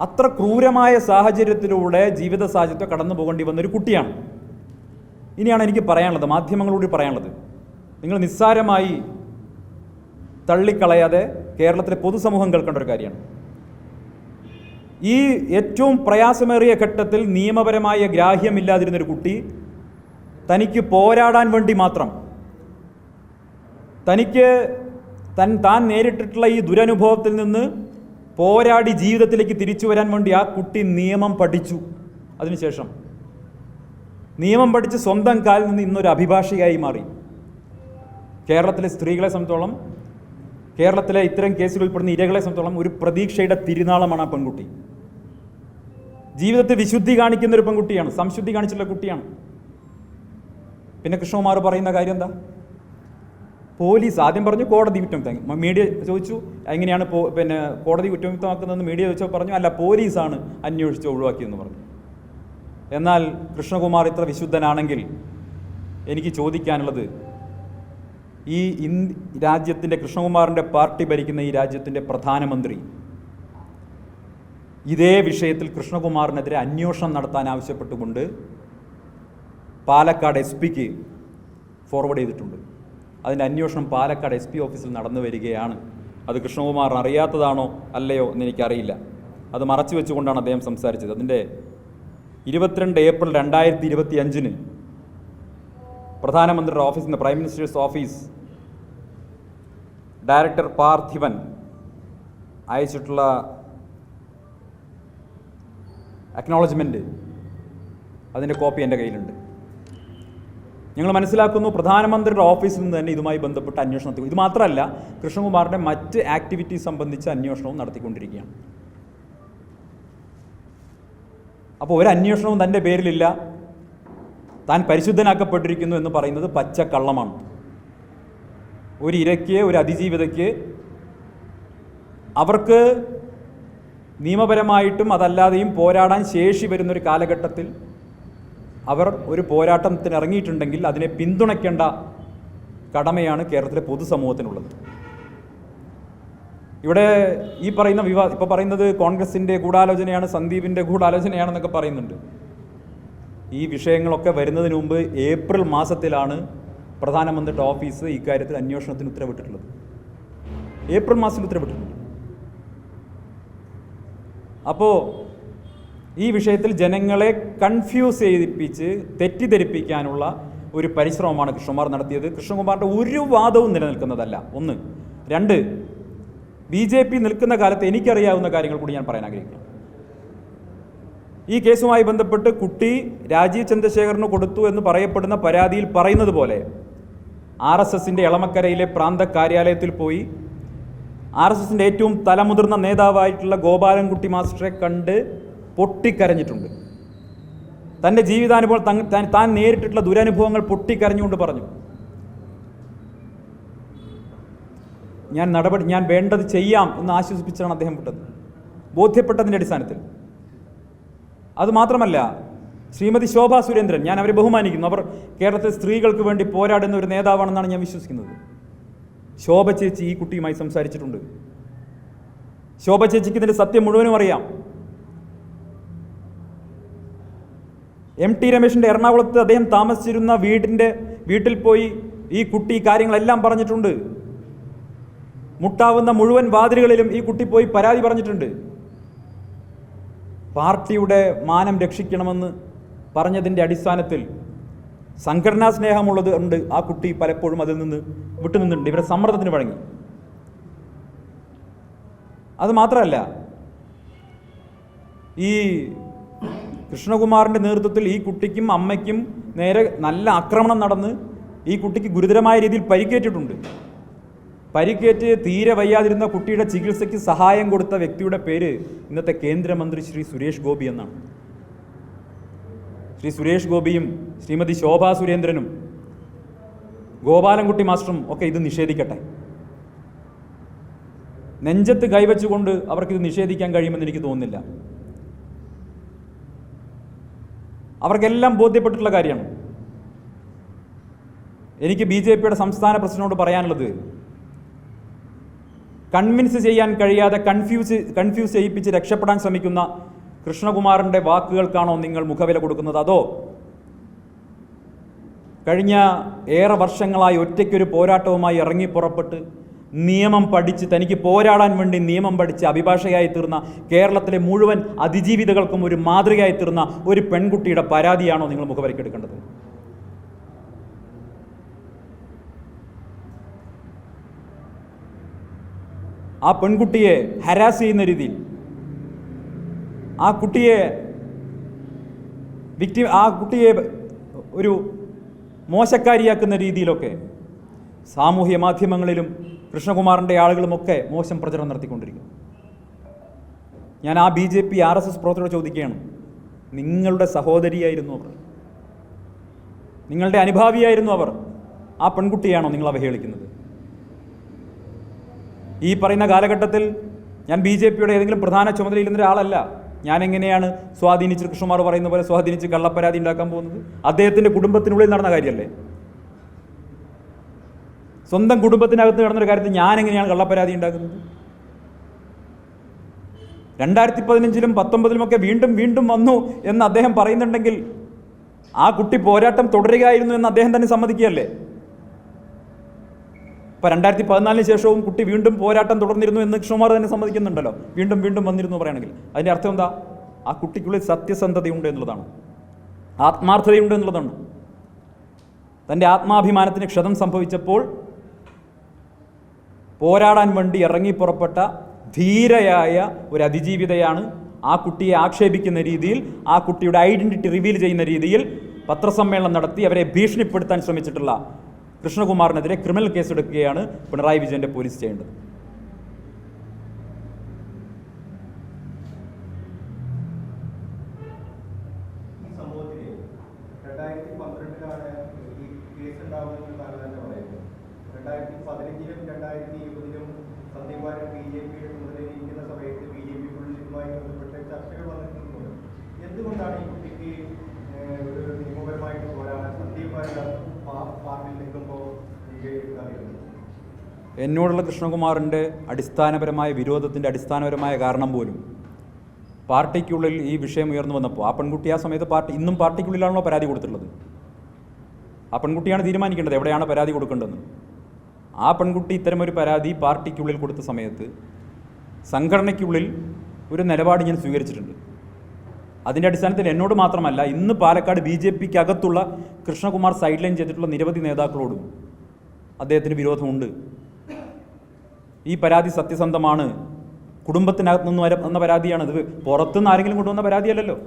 അത്ര ക്രൂരമായ സാഹചര്യത്തിലൂടെ ജീവിത സാഹചര്യത്തെ കടന്നു പോകേണ്ടി വന്നൊരു കുട്ടിയാണ്. ഇനിയാണ് എനിക്ക് പറയാനുള്ളത് മാധ്യമങ്ങളോട് പറയാനുള്ളത്. നിങ്ങൾ നിസ്സാരമായി തള്ളിക്കളയാതെ കേരളത്തിലെ പൊതുസമൂഹം കേൾക്കേണ്ട ഒരു കാര്യമാണ്. ഈ ഏറ്റവും പ്രയാസമേറിയ ഘട്ടത്തിൽ നിയമപരമായ ഗ്രാഹ്യമില്ലാതിരുന്നൊരു കുട്ടി തനിക്ക് പോരാടാൻ വേണ്ടി മാത്രം തനിക്ക് തൻ താൻ നേരിട്ടിട്ടുള്ള ഈ ദുരനുഭവത്തിൽ നിന്ന് പോരാടി ജീവിതത്തിലേക്ക് തിരിച്ചു വരാൻ വേണ്ടി ആ കുട്ടി നിയമം പഠിച്ചു. അതിനുശേഷം നിയമം പഠിച്ച് സ്വന്തം കാലിൽ നിന്ന് ഇന്നൊരു അഭിഭാഷകയായി മാറി. കേരളത്തിലെ സ്ത്രീകളെ സംബന്ധിച്ചോളം കേരളത്തിലെ ഇത്തരം കേസുകൾ ഉൾപ്പെടുന്ന ഇരകളെ സംബന്ധിച്ചോളം ഒരു പ്രതീക്ഷയുടെ തിരുനാളമാണ് ആ പെൺകുട്ടി. ജീവിതത്തിൽ വിശുദ്ധി കാണിക്കുന്ന ഒരു പെൺകുട്ടിയാണ് സംശുദ്ധി കാണിച്ചുള്ള കുട്ടിയാണ്. പിന്നെ കൃഷ്ണകുമാർ പറയുന്ന കാര്യം എന്താ? പോലീസ് ആദ്യം പറഞ്ഞു കോടതി കുറ്റമുക്തം മീഡിയ ചോദിച്ചു എങ്ങനെയാണ് പിന്നെ കോടതി കുറ്റമുക്തമാക്കുന്നതെന്ന് മീഡിയ ചോദിച്ചപ്പോൾ പറഞ്ഞു അല്ല പോലീസാണ് അന്വേഷിച്ച് ഒഴിവാക്കിയെന്ന് പറഞ്ഞു. എന്നാൽ കൃഷ്ണകുമാർ ഇത്ര വിശുദ്ധനാണെങ്കിൽ എനിക്ക് ചോദിക്കാനുള്ളത് ഈ രാജ്യത്തിന്റെ കൃഷ്ണകുമാറിന്റെ പാർട്ടി ഭരിക്കുന്ന ഈ രാജ്യത്തിന്റെ പ്രധാനമന്ത്രി ഇതേ വിഷയത്തിൽ കൃഷ്ണകുമാറിനെതിരെ അന്വേഷണം നടത്താൻ ആവശ്യപ്പെട്ടുകൊണ്ട് പാലക്കാട് എസ് പിക്ക് ഫോർവേഡ് ചെയ്തിട്ടുണ്ട്. അതിന്റെ അന്വേഷണം പാലക്കാട് എസ് പി ഓഫീസിൽ നടന്നു വരികയാണ്. അത് കൃഷ്ണകുമാർ അറിയാത്തതാണോ അല്ലയോ എന്ന് എനിക്കറിയില്ല. അത് മറച്ചു വെച്ചുകൊണ്ടാണ് അദ്ദേഹം സംസാരിച്ചത്. അതിന്റെ ഇരുപത്തിരണ്ട് ഏപ്രിൽ രണ്ടായിരത്തി ഇരുപത്തി അഞ്ചിന് പ്രധാനമന്ത്രിയുടെ ഓഫീസിൽ നിന്ന് prime minister's office director Parthivan അയച്ചിട്ടുള്ള acknowledgement അതിന്റെ കോപ്പി എന്റെ കയ്യിലുണ്ട്. ഞങ്ങൾ മനസ്സിലാക്കുന്നു പ്രധാനമന്ത്രിയുടെ ഓഫീസിൽ നിന്ന് തന്നെ ഇതുമായി ബന്ധപ്പെട്ട് അന്വേഷണം നടത്തി. ഇത് മാത്രമല്ല കൃഷ്ണകുമാറിന്റെ മറ്റ് ആക്ടിവിറ്റീസ് സംബന്ധിച്ച അന്വേഷണവും നടത്തിക്കൊണ്ടിരിക്കുകയാണ്. അപ്പോൾ ഒരു അന്വേഷണവും തന്റെ പേരിലില്ല. താൻ പരിശുദ്ധനാക്കപ്പെട്ടിരിക്കുന്നു എന്ന് പറയുന്നത് പച്ചക്കള്ളമാണ്. ഒരു ഇരയ്ക്ക് ഒരു അതിജീവിതയ്ക്ക് അവർക്ക് നിയമപരമായിട്ടും അതല്ലാതെയും പോരാടാൻ ശേഷി വരുന്നൊരു കാലഘട്ടത്തിൽ അവർ ഒരു പോരാട്ടത്തിന് ഇറങ്ങിയിട്ടുണ്ടെങ്കിൽ അതിനെ പിന്തുണയ്ക്കേണ്ട കടമയാണ് കേരളത്തിലെ പൊതുസമൂഹത്തിനുള്ളത്. ഇവിടെ ഈ പറയുന്ന വിവാദം ഇപ്പോൾ പറയുന്നത് കോൺഗ്രസിന്റെ ഗൂഢാലോചനയാണ് സന്ദീപിന്റെ ഗൂഢാലോചനയാണെന്നൊക്കെ പറയുന്നുണ്ട്. ഈ വിഷയങ്ങളൊക്കെ വരുന്നതിന് മുമ്പ് ഏപ്രിൽ മാസത്തിലാണ് പ്രധാനമന്ത്രിയുടെ ഓഫീസ് ഇക്കാര്യത്തിൽ അന്വേഷണത്തിന് ഉത്തരവിട്ടിട്ടുള്ളത്. ഏപ്രിൽ മാസത്തിൽ ഉത്തരവിട്ടിട്ടുണ്ട്. അപ്പോൾ ഈ വിഷയത്തിൽ ജനങ്ങളെ കൺഫ്യൂസ് ചെയ്യിപ്പിച്ച് തെറ്റിദ്ധരിപ്പിക്കാനുള്ള ഒരു പരിശ്രമമാണ് കൃഷ്ണകുമാർ നടത്തിയത്. കൃഷ്ണകുമാറിന്റെ ഒരു വാദവും നിലനിൽക്കുന്നതല്ല. ഒന്ന്. രണ്ട്. ബി ജെ പി നിൽക്കുന്ന കാലത്ത് എനിക്കറിയാവുന്ന കാര്യങ്ങൾ കൂടി ഞാൻ പറയാൻ ആഗ്രഹിക്കുന്നു. ഈ കേസുമായി ബന്ധപ്പെട്ട് കുട്ടി രാജീവ് ചന്ദ്രശേഖറിന് കൊടുത്തു എന്ന് പറയപ്പെടുന്ന പരാതിയിൽ പറയുന്നത് പോലെ ആർ എസ് എസിന്റെ എളമക്കരയിലെ പ്രാന്ത കാര്യാലയത്തിൽ പോയി ആർ എസ് എസിന്റെ ഏറ്റവും തലമുതിർന്ന നേതാവായിട്ടുള്ള ഗോപാലൻകുട്ടി മാസ്റ്ററെ കണ്ട് പൊട്ടിക്കരഞ്ഞിട്ടുണ്ട്. തന്റെ ജീവിതാനുഭവം താൻ നേരിട്ടിട്ടുള്ള ദുരനുഭവങ്ങൾ പൊട്ടിക്കരഞ്ഞുകൊണ്ട് പറഞ്ഞു. ഞാൻ നടപടി ഞാൻ വേണ്ടത് ചെയ്യാം എന്ന് ആശ്വസിപ്പിച്ചാണ് അദ്ദേഹം വിട്ടത്. ബോധ്യപ്പെട്ടതിന്റെ അടിസ്ഥാനത്തിൽ. അതുമാത്രമല്ല ശ്രീമതി ശോഭ സുരേന്ദ്രൻ ഞാൻ അവരെ ബഹുമാനിക്കുന്നു. അവർ കേരളത്തിലെ സ്ത്രീകൾക്ക് വേണ്ടി പോരാടുന്ന ഒരു നേതാവാണെന്നാണ് ഞാൻ വിശ്വസിക്കുന്നത്. ശോഭ ചേച്ചി ഈ കുട്ടിയുമായി സംസാരിച്ചിട്ടുണ്ട്. ശോഭ ചേച്ചിക്ക് ഇതിന്റെ സത്യം മുഴുവനും അറിയാം. എം ടി രമേശിന്റെ എറണാകുളത്ത് അദ്ദേഹം താമസിച്ചിരുന്ന വീടിന്റെ വീട്ടിൽ പോയി ഈ കുട്ടി കാര്യങ്ങളെല്ലാം പറഞ്ഞിട്ടുണ്ട്. മുട്ടാവുന്ന മുഴുവൻ വാതിലുകളിലും ഈ കുട്ടി പോയി പരാതി പറഞ്ഞിട്ടുണ്ട്. പാർട്ടിയുടെ മാനം രക്ഷിക്കണമെന്ന് പറഞ്ഞതിന്റെ അടിസ്ഥാനത്തിൽ സംഘടനാ സ്നേഹമുള്ളത് ഉണ്ട് ആ കുട്ടി പലപ്പോഴും അതിൽ നിന്ന് വിട്ടുനിന്നിട്ടുണ്ട്. ഇവരുടെ സമ്മർദ്ദത്തിന് വഴങ്ങി. അത് മാത്രമല്ല ഈ കൃഷ്ണകുമാറിന്റെ നേതൃത്വത്തിൽ ഈ കുട്ടിക്കും അമ്മയ്ക്കും നേരെ നല്ല ആക്രമണം നടന്ന് ഈ കുട്ടിക്ക് ഗുരുതരമായ രീതിയിൽ പരിക്കേറ്റിട്ടുണ്ട്. പരിക്കേറ്റ് തീരെ വയ്യാതിരുന്ന കുട്ടിയുടെ ചികിത്സയ്ക്ക് സഹായം കൊടുത്ത വ്യക്തിയുടെ പേര് ഇന്നത്തെ കേന്ദ്രമന്ത്രി ശ്രീ സുരേഷ് ഗോപി എന്നാണ്. ശ്രീ സുരേഷ് ഗോപിയും ശ്രീമതി ശോഭാ സുരേന്ദ്രനും ഗോപാലൻകുട്ടി മാസ്റ്ററും ഒക്കെ ഇത് നിഷേധിക്കട്ടെ. നെഞ്ചത്ത് കൈവച്ചുകൊണ്ട് അവർക്കിത് നിഷേധിക്കാൻ കഴിയുമെന്ന് എനിക്ക് തോന്നുന്നില്ല. അവർക്കെല്ലാം ബോധ്യപ്പെട്ടിട്ടുള്ള കാര്യമാണ്. എനിക്ക് ബി ജെ പിയുടെ സംസ്ഥാന പ്രസിഡന്റിനോട് പറയാനുള്ളത് കൺവിൻസ് ചെയ്യാൻ കഴിയാതെ കൺഫ്യൂസ് കൺഫ്യൂസ് ചെയ്യിപ്പിച്ച് രക്ഷപ്പെടാൻ ശ്രമിക്കുന്ന കൃഷ്ണകുമാറിന്റെ വാക്കുകൾക്കാണോ നിങ്ങൾ മുഖവില കൊടുക്കുന്നത്? അതോ കഴിഞ്ഞ ഏറെ വർഷങ്ങളായി ഒറ്റയ്ക്കൊരു പോരാട്ടവുമായി ഇറങ്ങി പുറപ്പെട്ട് നിയമം പഠിച്ച് തനിക്ക് പോരാടാൻ വേണ്ടി നിയമം പഠിച്ച് അഭിഭാഷകയായി തീർന്ന കേരളത്തിലെ മുഴുവൻ അതിജീവിതകൾക്കും ഒരു മാതൃകയായി തീർന്ന ഒരു പെൺകുട്ടിയുടെ പരാതിയാണോ നിങ്ങൾ മുഖവരയ്ക്കെടുക്കേണ്ടത് ആ പെൺകുട്ടിയെ ഹരാസ് ചെയ്യുന്ന രീതിയിൽ ആ കുട്ടിയെ വിക്ടി ആ കുട്ടിയെ ഒരു മോശക്കാരിയാക്കുന്ന രീതിയിലൊക്കെ സാമൂഹ്യ മാധ്യമങ്ങളിലും കൃഷ്ണകുമാറിന്റെ ആളുകളുമൊക്കെ മോശം പ്രചരണം നടത്തിക്കൊണ്ടിരിക്കുന്നു. ഞാൻ ആ B J P R S S പ്രവർത്തകരോട് ചോദിക്കുകയാണ്. നിങ്ങളുടെ സഹോദരിയായിരുന്നു അവർ. നിങ്ങളുടെ അനുഭാവിയായിരുന്നു അവർ. ആ പെൺകുട്ടിയാണോ നിങ്ങൾ അവഹേളിക്കുന്നത്? ഈ പറയുന്ന കാലഘട്ടത്തിൽ ഞാൻ ബി ജെ പിയുടെ ഏതെങ്കിലും പ്രധാന ചുമതലയിരുന്ന ഒരാളല്ല. ഞാൻ എങ്ങനെയാണ് സ്വാധീനിച്ച് കൃഷ്ണകുമാർ പറയുന്ന പോലെ സ്വാധീനിച്ച് കള്ളപ്പരാതി ഉണ്ടാക്കാൻ പോകുന്നത്? അദ്ദേഹത്തിന്റെ കുടുംബത്തിനുള്ളിൽ നടന്ന കാര്യമല്ലേ? സ്വന്തം കുടുംബത്തിനകത്ത് നടന്നൊരു കാര്യത്തിൽ ഞാൻ എങ്ങനെയാണ് കള്ളപ്പരാതി ഉണ്ടാക്കുന്നത്? രണ്ടായിരത്തി പതിനഞ്ചിലും പത്തൊമ്പതിലുമൊക്കെ വീണ്ടും വീണ്ടും വന്നു എന്ന് അദ്ദേഹം പറയുന്നുണ്ടെങ്കിൽ ആ കുട്ടി പോരാട്ടം തുടരുകയായിരുന്നു എന്ന് അദ്ദേഹം തന്നെ സമ്മതിക്കുകയല്ലേ? ഇപ്പം രണ്ടായിരത്തി പതിനാലിന് ശേഷവും കുട്ടി വീണ്ടും പോരാട്ടം തുടർന്നിരുന്നു എന്ന് കൃഷ്ണകുമാർ തന്നെ സമ്മതിക്കുന്നുണ്ടല്ലോ. വീണ്ടും വീണ്ടും വന്നിരുന്നു പറയുകയാണെങ്കിൽ. അതിന്റെ അർത്ഥം എന്താ? ആ കുട്ടിക്കുള്ളിൽ സത്യസന്ധതയുണ്ട് എന്നുള്ളതാണ്. ആത്മാർത്ഥതയുണ്ട് എന്നുള്ളതാണ്. തന്റെ ആത്മാഭിമാനത്തിന് ക്ഷതം സംഭവിച്ചപ്പോൾ പോരാടാൻ വേണ്ടി ഇറങ്ങി പുറപ്പെട്ട ധീരയായ ഒരു അതിജീവിതയാണ് ആ കുട്ടിയെ ആക്ഷേപിക്കുന്ന രീതിയിൽ ആ കുട്ടിയുടെ ഐഡന്റിറ്റി റിവീൽ ചെയ്യുന്ന രീതിയിൽ പത്രസമ്മേളനം നടത്തി അവരെ ഭീഷണിപ്പെടുത്താൻ ശ്രമിച്ചിട്ടുള്ള കൃഷ്ണകുമാറിനെതിരെ ക്രിമിനൽ കേസെടുക്കുകയാണ് പിണറായി വിജയന്റെ പോലീസ് ചെയ്യേണ്ടത്. രണ്ടായിരത്തി പന്ത്രണ്ടിലാണ് ഈ കേസ് പറയുന്നത് രണ്ടായിരത്തി പതിനഞ്ചിലും രണ്ടായിരത്തി ഇരുപതിലും സന്ദീപാരൻ ബി ജെ പിയുടെ ചുമതലയിരിക്കുന്ന സമയത്ത് ബി ജെ പി ഇതുമായി ബന്ധപ്പെട്ട് ചർച്ചകൾ വന്നിട്ടുണ്ട് എന്തുകൊണ്ടാണ് ഈ കുട്ടിക്ക് ഒരു നിയമപരമായിട്ട് പോരാടാൻ സന്ദീപാരൻ പാർട്ടിയിൽ നിൽക്കുമ്പോൾ എന്നോടുള്ള കൃഷ്ണകുമാറിന്റെ അടിസ്ഥാനപരമായ വിരോധത്തിന്റെ അടിസ്ഥാനപരമായ കാരണം പോലും പാർട്ടിക്കുള്ളിൽ ഈ വിഷയം ഉയർന്നു വന്നപ്പോൾ ആ പെൺകുട്ടി ആ സമയത്ത് പാർട്ടി ഇന്നും പാർട്ടിക്കുള്ളിലാണല്ലോ പരാതി കൊടുത്തിട്ടുള്ളത്. ആ പെൺകുട്ടിയാണ് തീരുമാനിക്കേണ്ടത് എവിടെയാണ് പരാതി കൊടുക്കേണ്ടതെന്ന്. ആ പെൺകുട്ടി ഇത്തരമൊരു പരാതി പാർട്ടിക്കുള്ളിൽ കൊടുത്ത സമയത്ത് സംഘടനയ്ക്കുള്ളിൽ ഒരു നിലപാട് ഞാൻ സ്വീകരിച്ചിട്ടുണ്ട്. അതിന്റെ അടിസ്ഥാനത്തിൽ എന്നോട് മാത്രമല്ല ഇന്ന് പാലക്കാട് ബി ജെ പിക്ക് അകത്തുള്ള കൃഷ്ണകുമാർ സൈഡ് ലൈൻ ചെയ്തിട്ടുള്ള നിരവധി നേതാക്കളോടും അദ്ദേഹത്തിന് വിരോധമുണ്ട്. ഈ പരാതി സത്യസന്ധമാണ്. കുടുംബത്തിനകത്ത് നിന്ന് വര- വന്ന പരാതിയാണ് ഇത് പുറത്തുനിന്ന് ആരെങ്കിലും കൊണ്ടുവന്ന പരാതിയല്ലല്ലോ.